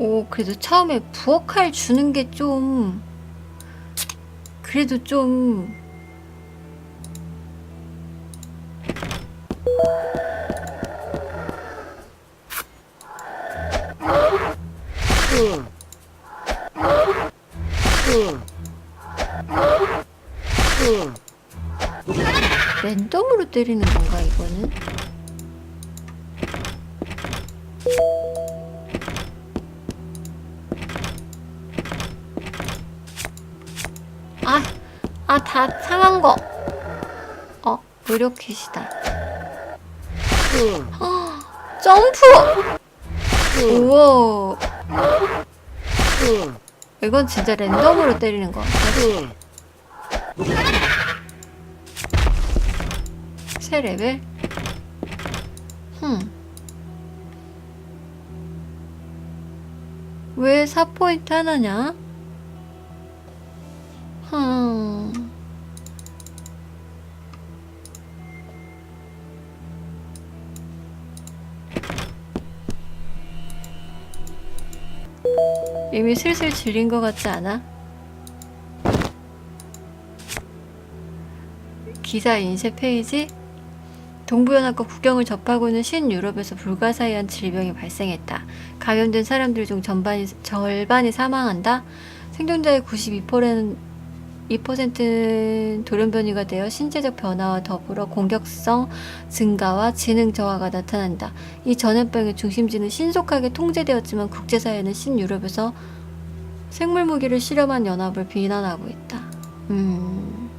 오, 그래도 처음에 부엌칼 주는 게 좀, 그래도 좀, 랜덤으로 때리는 건가, 이거는? 무력hit이다. 어, 점프! 우와. 이건 진짜 랜덤으로 때리는 거 같아. 새 레벨? 흠. 왜 4포인트 하나냐? 흠. 이미 슬슬 질린 것 같지 않아? 기사 인쇄 페이지? 동부연합과 국경을 접하고 있는 신유럽에서 불가사의한 질병이 발생했다. 감염된 사람들 중 전반이, 절반이 사망한다. 생존자의 92%는 2%는 돌연변이가 되어 신체적 변화와 더불어 공격성 증가와 지능 저하가 나타난다. 이 전염병의 중심지는 신속하게 통제되었지만 국제사회는 신유럽에서 생물 무기를 실험한 연합을 비난하고 있다. 음.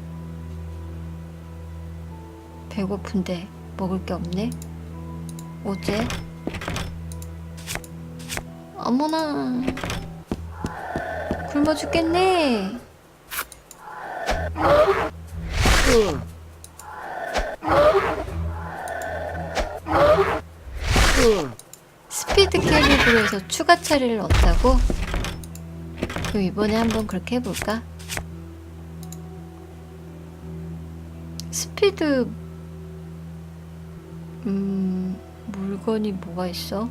배고픈데 먹을 게 없네. 어제? 어머나. 굶어 죽겠네. 스피드 캐리브로에서 추가 차리를 얻다고? 그럼 이번에 한번 그렇게 해볼까? 스피드 음 물건이 뭐가 있어?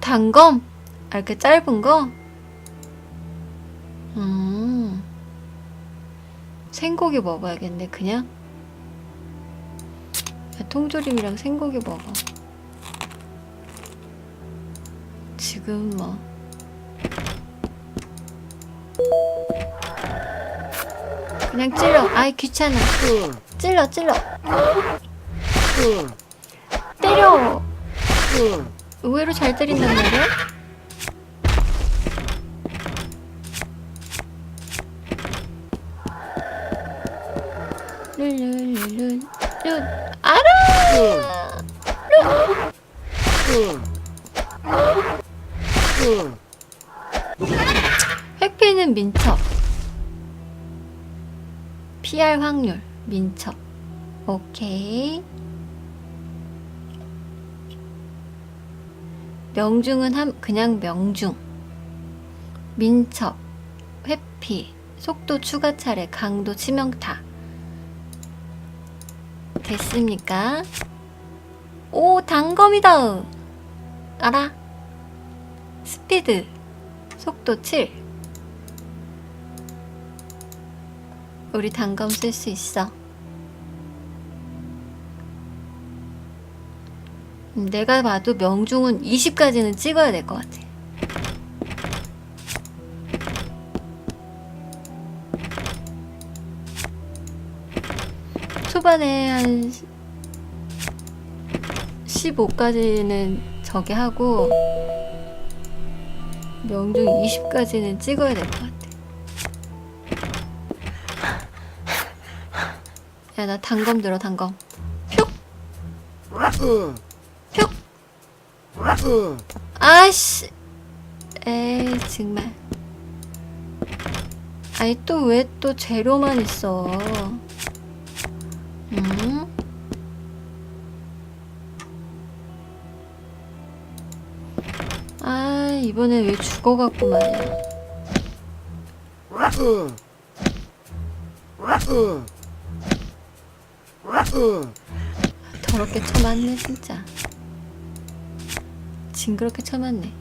단검? 아 이렇게 짧은 거? 음 생고기 먹어야겠네 그냥? 야, 통조림이랑 생고기 먹어. 지금 뭐. 그냥 찔러. 아이 귀찮아. 찔러 찔러. 때려. 의외로 잘 때린단 말이야 회피는 민첩. 피할 확률 민첩. 오케이. 명중은 한 그냥 명중. 민첩 회피 속도 추가 차례 강도 치명타 됐습니까? 오 단검이다. 알아? 스피드. 속도 7 우리 단검 쓸 수 있어. 음, 내가 봐도 명중은 20까지는 찍어야 될 것 같아 초반에 한 15까지는 저기 하고 명중 20까지는 찍어야 될 것 같아. 야, 나 단검 들어, 단검. 휙! 휙! 아씨! 에이, 정말. 아니, 또 왜 또 재료만 있어? 음? 아, 이번에 왜 죽어갖고 말이야. 더럽게 쳐맞네, 진짜. 징그럽게 쳐맞네.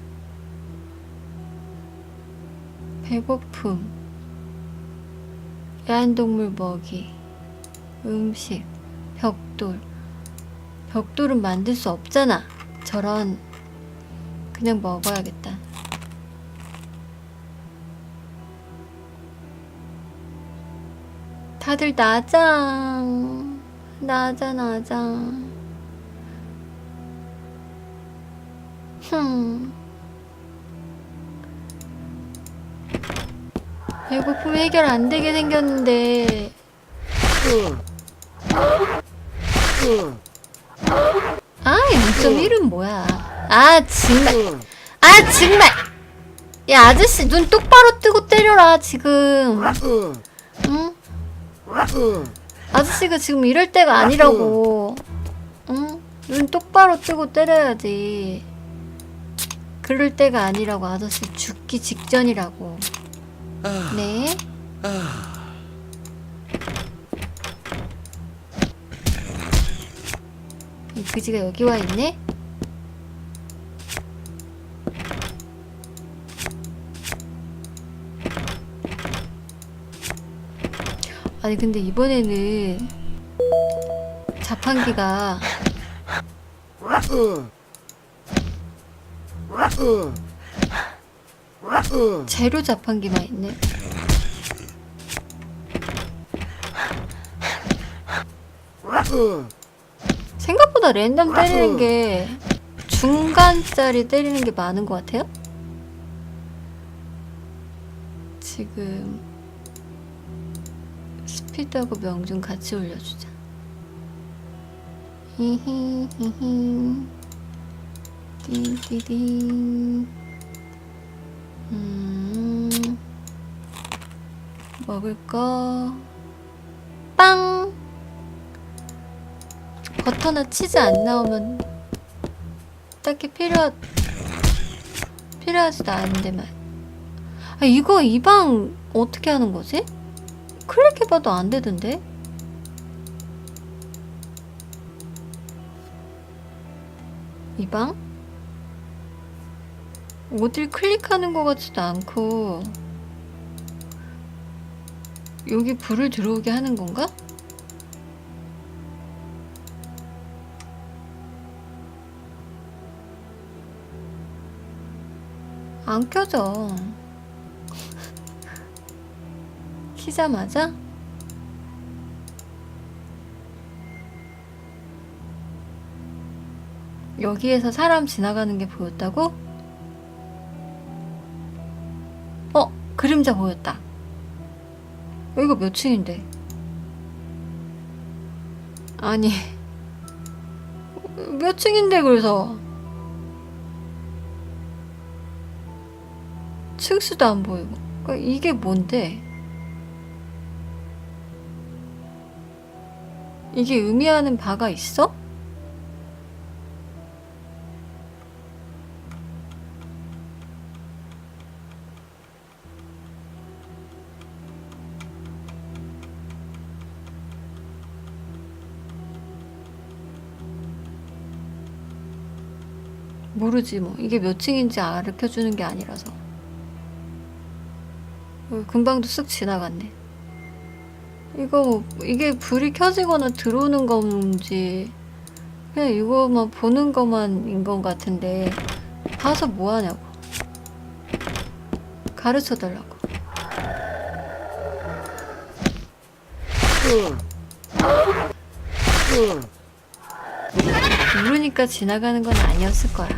배고픔, 애완동물 먹이, 음식, 벽돌. 벽돌은 만들 수 없잖아. 저런 그냥 먹어야겠다. 다들 나자 나자 흠 배고픔 해결 안 되게 생겼는데 아 0.1은 뭐야 아 정말 아 정말 야 아저씨 눈 똑바로 뜨고 때려라 지금 응? 아저씨가 지금 이럴 때가 아니라고. 응? 눈 똑바로 뜨고 때려야지. 그럴 때가 아니라고 아저씨 죽기 직전이라고. 네. 이 그지가 여기 와 있네. 아니 근데 이번에는 자판기가 재료 자판기만 있네. 생각보다 랜덤 때리는 게 중간짜리 때리는 게 많은 것 같아요. 지금 스피드하고 명중 같이 올려주자. 히히 히히 띠띠디 음 먹을 거 빵! 버터나 치즈 안 나오면 딱히 필요 필요하지도 않은데만 아 이거 이 방 어떻게 하는 거지? 클릭해봐도 안 되던데? 이 방? 어딜 클릭하는 것 같지도 않고 여기 불을 들어오게 하는 건가? 안 켜져. 키자마자? 여기에서 사람 지나가는 게 보였다고? 어, 그림자 보였다. 여기가 몇 층인데? 아니, 몇 층인데, 그래서. 층수도 안 보이고. 그러니까 이게 뭔데? 이게 의미하는 바가 있어? 모르지 뭐 이게 몇 층인지 가르쳐 주는 게 아니라서 어, 금방도 쓱 지나갔네. 이거 뭐 이게 불이 켜지거나 들어오는 건지 그냥 이거만 보는 것만인 것 같은데 봐서 뭐 하냐고. 가르쳐 달라고. 모르니까 지나가는 건 아니었을 거야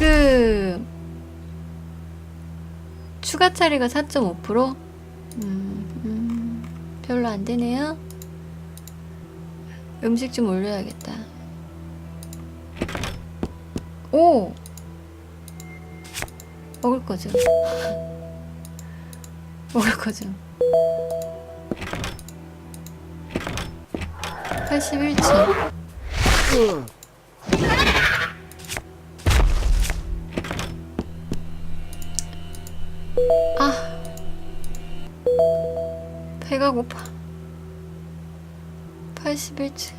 지금 추가 차리가 4.5%? 음, 음, 별로 안 되네요. 음식 좀 올려야겠다. 오! 먹을 거 좀. 먹을 거 좀. 81층. 배가 고파 81층.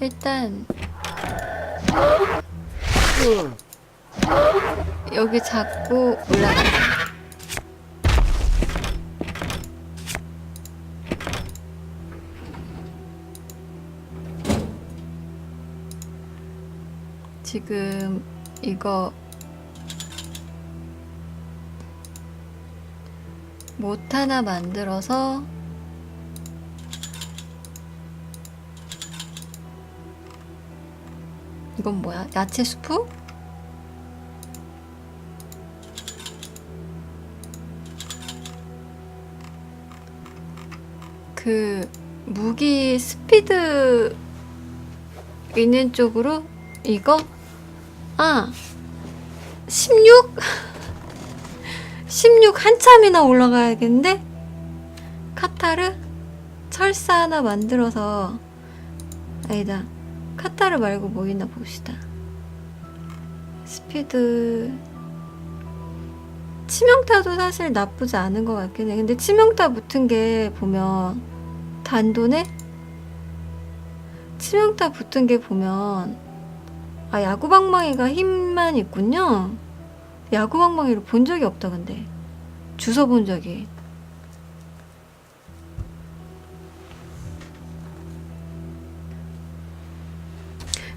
일단 여기 잡고 올라가. 지금 이거 못 하나 만들어서 이건 뭐야? 야채 수프? 그 무기 스피드 있는 쪽으로 이거 아 16? 16 한참이나 올라가야겠는데? 카타르? 철사 하나 만들어서 아니다 카타르 말고 뭐 있나 봅시다 스피드 치명타도 사실 나쁘지 않은 것 같긴 해 근데 치명타 붙은 게 보면 단도네? 치명타 붙은 게 보면 아 야구방망이가 힘만 있군요 야구방망이를 본 적이 없다 근데 주워 본 적이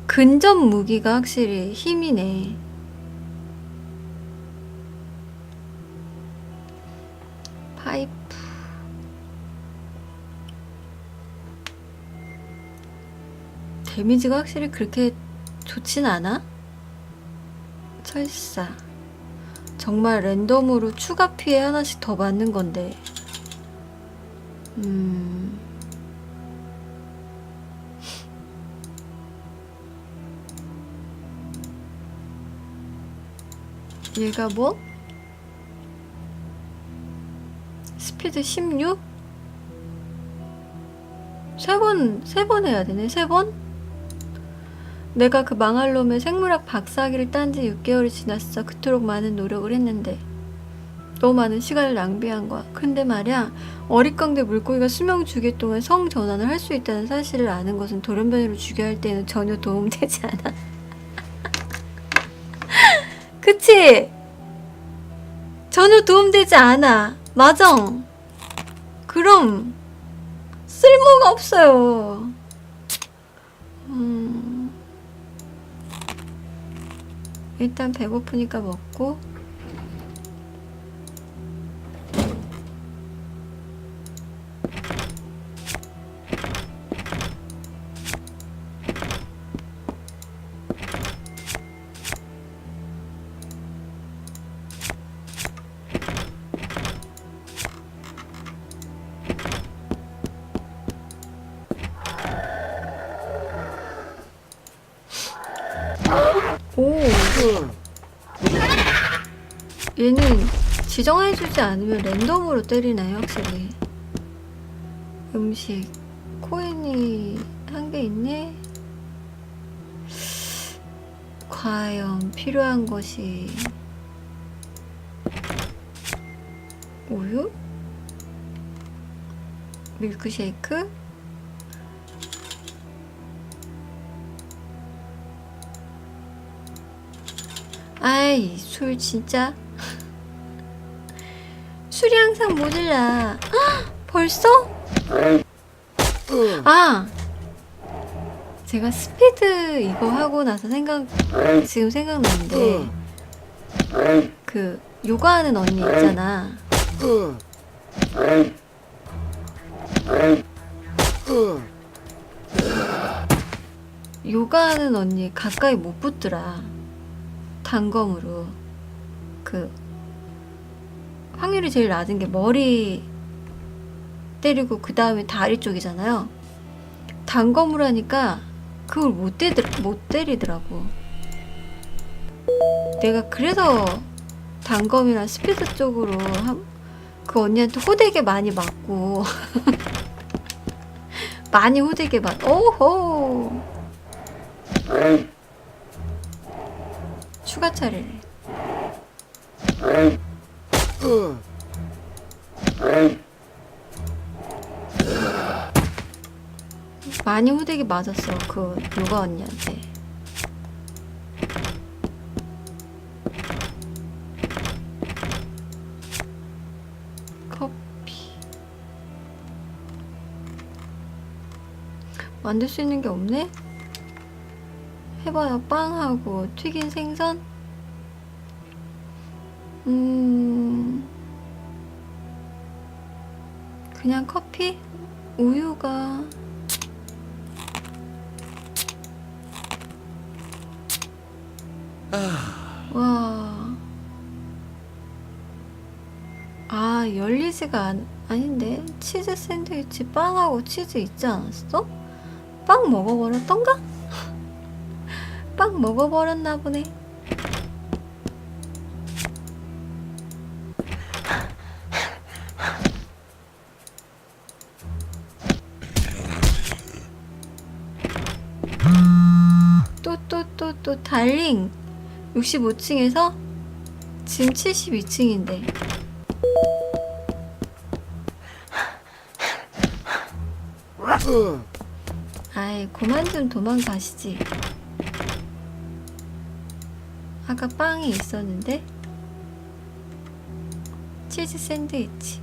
근접 무기가 확실히 힘이네. 파이프. 데미지가 확실히 그렇게 좋진 않아? 철사 정말 랜덤으로 추가 피해 하나씩 더 맞는 건데. 음. 얘가 뭐? 스피드 16? 세 번, 세 번 해야 되네, 세 번? 내가 그 망할 놈의 생물학 박사학위를 딴 지 6개월이 지났어. 그토록 많은 노력을 했는데. 너무 많은 시간을 낭비한 거야. 근데 말이야, 어릿광대 물고기가 수명 주기 동안 성 전환을 할 수 있다는 사실을 아는 것은 돌연변이로 죽여야 할 때는 전혀 도움되지 않아. 그치? 전혀 도움되지 않아. 맞아. 그럼, 쓸모가 없어요. 일단 배고프니까 먹고 지정해주지 않으면 랜덤으로 때리나요 확실히 음식 코인이 한 개 있네 과연 필요한 것이 우유? 밀크쉐이크? 아이 술 진짜 술이 항상 모질라. 헉, 벌써? 아 제가 스피드 이거 하고 나서 생각 지금 생각나는데 그 요가하는 언니 있잖아. 요가하는 언니 가까이 못 붙더라. 단검으로. 그 확률이 제일 낮은 게 머리 때리고 그 다음에 다리 쪽이잖아요. 단검으로 하니까 그걸 못, 때리, 못 때리더라고. 내가 그래서 단검이랑 스피드 쪽으로 한, 그 언니한테 호되게 많이 맞고 많이 호되게 맞. 오호. 추가 차례를. 많이 후대기 맞았어 그 누가 언니한테 커피 만들 수 있는 게 없네? 해봐요 빵하고 튀긴 생선? 음 그냥 커피? 우유가 와. 아, 열리지가 않, 아닌데. 치즈 샌드위치 빵하고 치즈 있지 않았어? 빵 먹어버렸던가? 빵 먹어버렸나 보네. 달링. 65층에서 지금 72층인데. 아이, 그만 좀 도망가시지. 아까 빵이 있었는데? 치즈 샌드위치.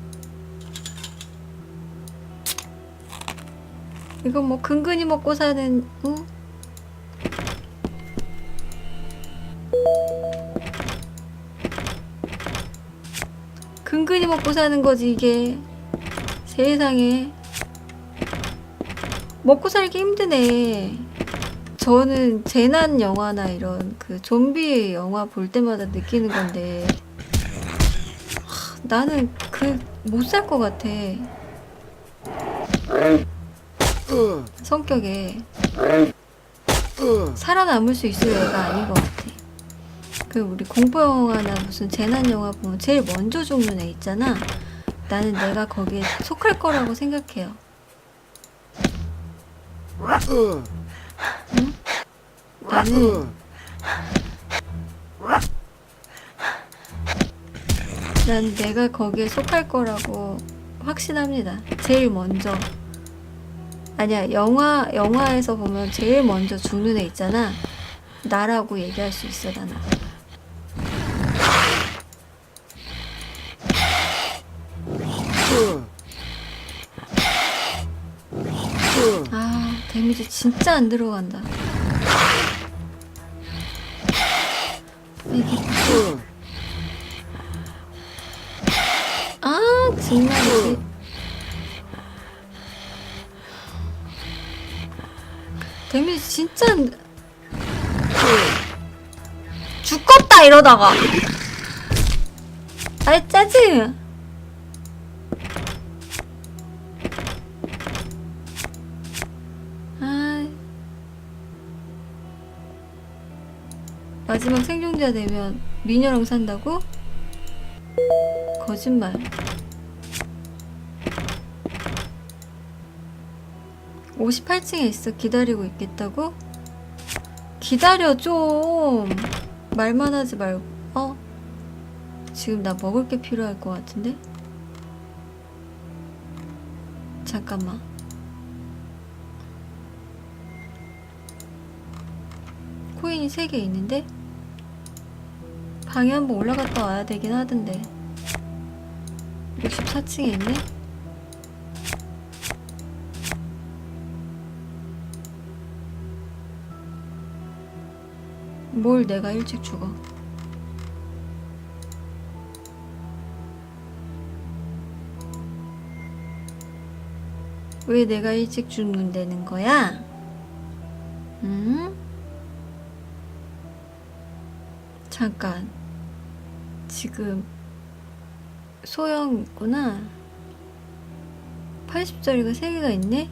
이건 뭐 근근히 먹고 사는, 응? 근근히 먹고 사는 거지 이게. 세상에. 먹고 살기 힘드네. 저는 재난 영화나 이런 그 좀비 영화 볼 때마다 느끼는 건데. 하, 나는 그 못 살 것 같아. 성격에. 살아남을 수 있을 애가 아닌 것 같아 그 우리 공포 영화나 무슨 재난 영화 보면 제일 먼저 죽는 애 있잖아. 나는 내가 거기에 속할 거라고 생각해요. 응? 나는 난 내가 거기에 속할 거라고 확신합니다. 제일 먼저. 아니야, 영화, 영화에서 보면 제일 먼저 죽는 애 있잖아. 나라고 얘기할 수 있어, 나는. 데미지 진짜 안 들어간다. 아, 정말 데미지 진짜 안 들- 죽겠다 이러다가. 아이 짜증 마지막 생존자 되면 미녀랑 산다고? 거짓말. 58층에 있어 기다리고 있겠다고? 기다려 좀 말만 하지 말고 어? 지금 나 먹을 게 필요할 것 같은데? 잠깐만 코인이 3개 있는데? 방에 한번 올라갔다 와야 되긴 하던데 64층에 있네? 뭘 내가 일찍 죽어 왜 내가 일찍 죽는다는 거야? 응? 잠깐 지금 소형 있구나 80짜리가 3개가 있네?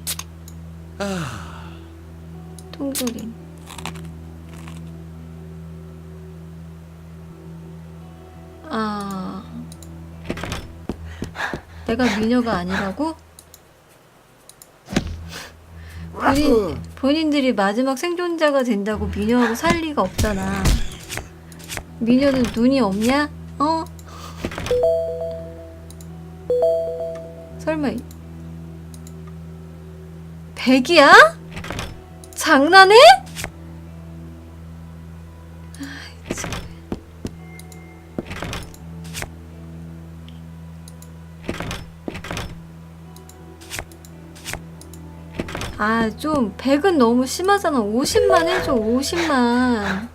통조림 아 내가 미녀가 아니라고? 본인, 본인들이 마지막 생존자가 된다고 미녀하고 살 리가 없잖아 미녀는 눈이 없냐? 어? 설마 이- 백이야? 장난해? 아이, 참. 아, 좀 100은 너무 심하잖아. 50만 해줘. 50만.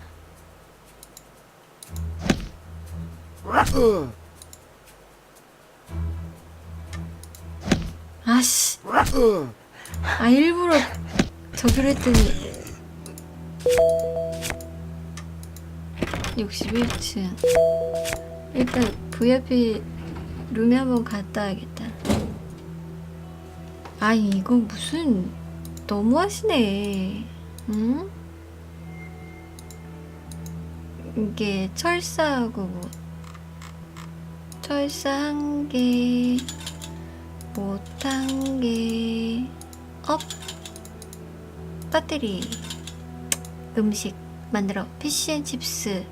아씨. 아, 일부러 저기로 했더니. 61층. 일단 VIP 룸에 한번 갔다 와야겠다. 아니 이거 무슨 너무하시네. 응? 이게 철사하고 뭐 철사 한개 못한 개 업. 배터리. 음식 만들어. 피쉬앤칩스.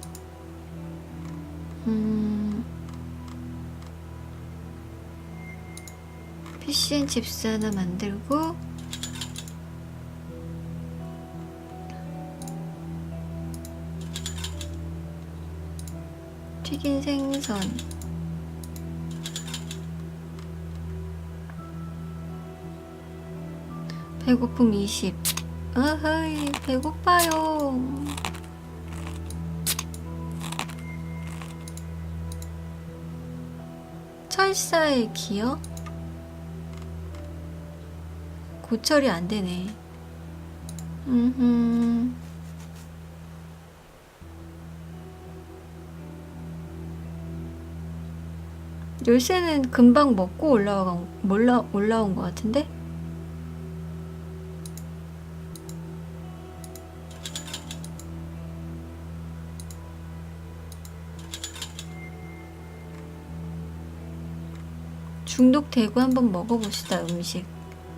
음. 피쉬앤칩스 하나 만들고 튀긴 생선. 배고픔 20. 아하이, 배고파요. 철사의 기어? 고철이 안 되네. 음. 열쇠는 금방 먹고 올라온 올라 올라온 것 같은데? 중독되고 한번 먹어봅시다 음식.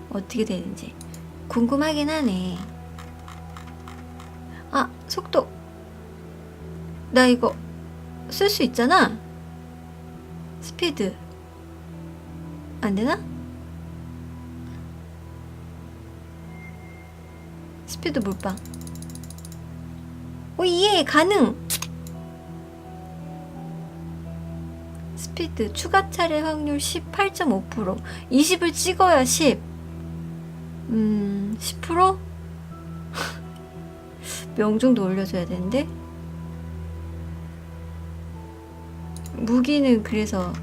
어떻게 되는지. 궁금하긴 하네. 아 속도. 나 이거 쓸 수 있잖아. 스피드. 안 되나? 스피드 몰빵 오예 가능 스피드 추가 차례 확률 18.5% 20을 찍어야 10 음, 10%? 명중도 올려줘야 되는데? 무기는 그래서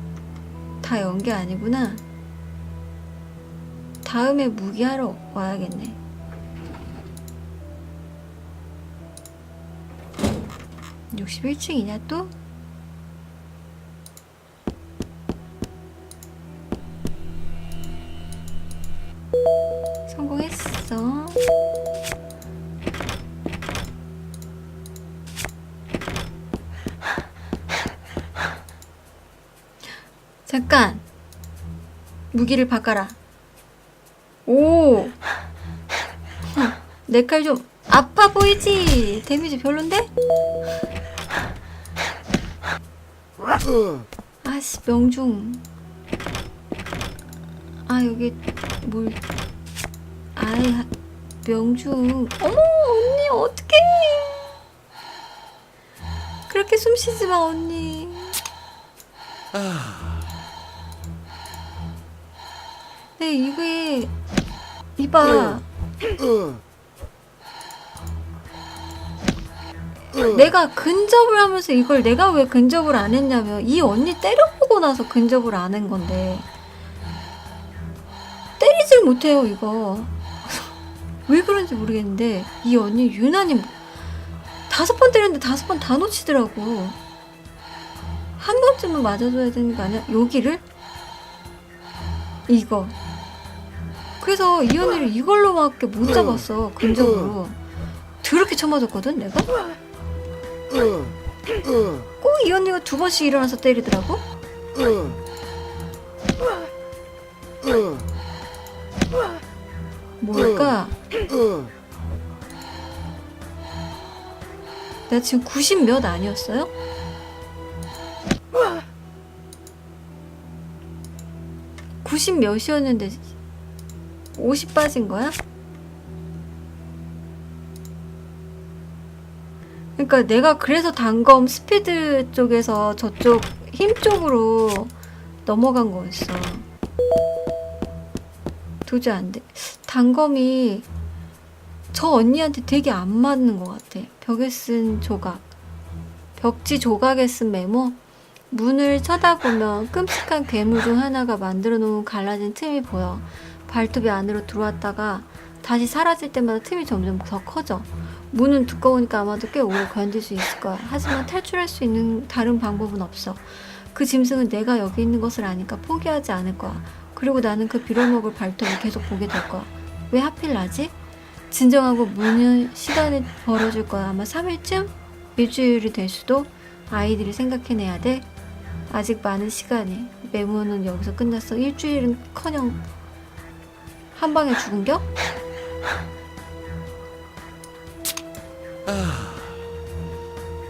다연게 아니구나. 다음에 무기 하러 와야겠네. (61층이냐 또) 성공했어. 잠깐. 무기를 바꿔라. 오. 내 칼 좀 아파 보이지? 데미지 별론데? 아씨 명중. 아 여기 뭘 하- 명중 어머 언니 어떡해. 그렇게 숨 쉬지 마 언니. 네 이게 이봐. 내가 근접을 하면서 이걸 내가 왜 근접을 안 했냐면 이 언니 때려보고 나서 근접을 안 한 건데. 때리질 못해요 이거 왜 그런지 모르겠는데 이 언니 유난히 다섯 번 때렸는데 다섯 번 다 놓치더라고. 한 번쯤은 맞아줘야 되는 거 아니야? 여기를? 이거. 그래서 이 언니를 이걸로밖에 못 잡았어 근접으로. 더럽게 쳐맞았거든 내가? 꼭 이 언니가 두 번씩 일어나서 때리더라고 뭘까? 나 지금 90 몇 아니었어요? (90 몇이었는데) (50 빠진 거야? 그러니까 내가 그래서 단검 스피드 쪽에서 저쪽 힘 쪽으로 넘어간 거였어. 도저히 안 돼. 단검이 저 언니한테 되게 안 맞는 것 같아. 벽에 쓴 조각. 벽지 조각에 쓴 메모. 문을 쳐다보면 끔찍한 괴물 중 하나가 만들어 놓은 갈라진 틈이 보여. 발톱이 안으로 들어왔다가 다시 사라질 때마다 틈이 점점 더 커져. 문은 두꺼우니까 아마도 꽤 오래 견딜 수 있을 거야. 하지만 탈출할 수 있는 다른 방법은 없어. 그 짐승은 내가 여기 있는 것을 아니까 포기하지 않을 거야. 그리고 나는 그 빌어먹을 발톱을 계속 보게 될 거야. 왜 하필 나지? 진정하고 문은 시간이 벌어질 거야. 아마 3일쯤? 일주일이 될 수도? 아이들이 생각해내야 돼. 아직 많은 시간이. 메모는 여기서 끝났어. 일주일은 커녕 한 방에 죽은겨?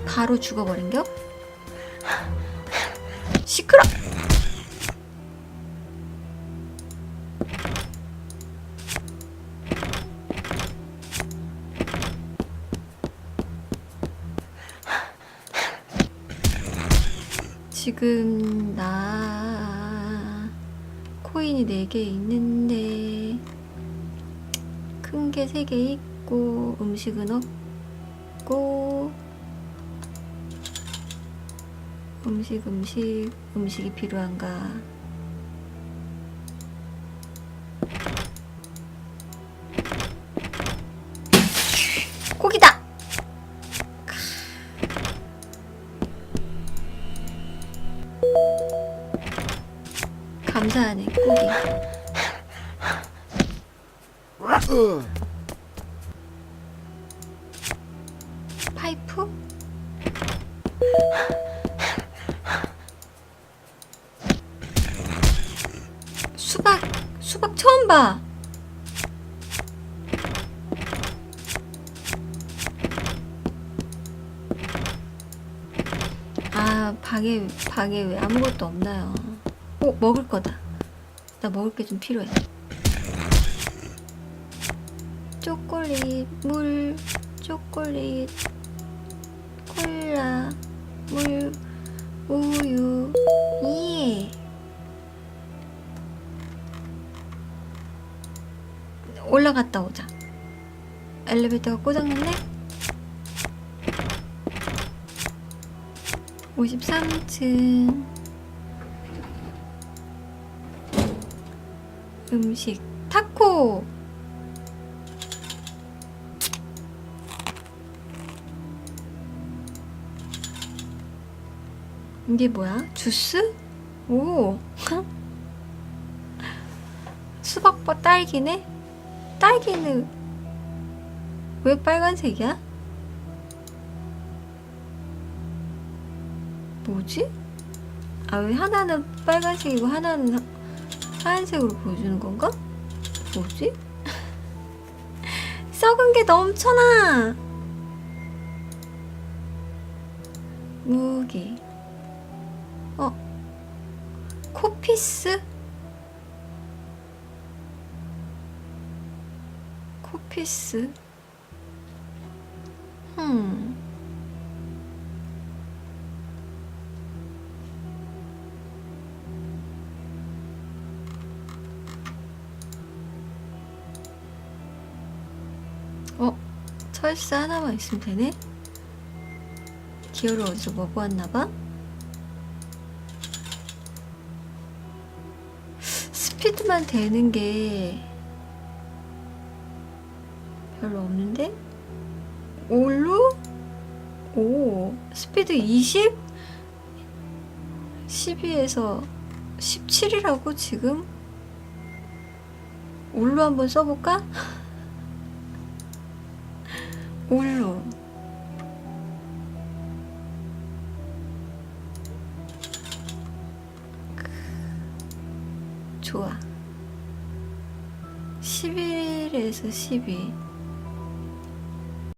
바로 죽어버린겨? 시끄러! 지금 나. 코인이 4개 있는데 큰 게 3개 있고 음식은 없고 음식 음식 음식이 필요한가 파이프? 수박 수박 처음 봐. 아 방에 방에 왜 아무것도 없나요? 어 먹을 거다. 나 먹을 게 좀 필요해. 초콜릿, 물, 초콜릿, 콜라, 물, 우유, 예. 올라갔다 오자. 엘리베이터가 고장났네? 53층. 음식, 타코! 이게 뭐야? 주스? 오! 수박바 딸기네? 딸기는 왜 빨간색이야? 뭐지? 아, 왜 하나는 빨간색이고 하나는 하- 하얀색으로 보여주는 건가? 뭐지? 썩은 게 넘쳐나! 무기. 코피스? 코피스? 음. 어? 철사 하나만 있으면 되네? 기어를 어디서 먹어왔나봐? 스피드만 되는 게 별로 없는데? 올루? 오, 스피드 20? 12에서 17이라고 지금? 올루 한번 써볼까? 좋아. 11에서 12.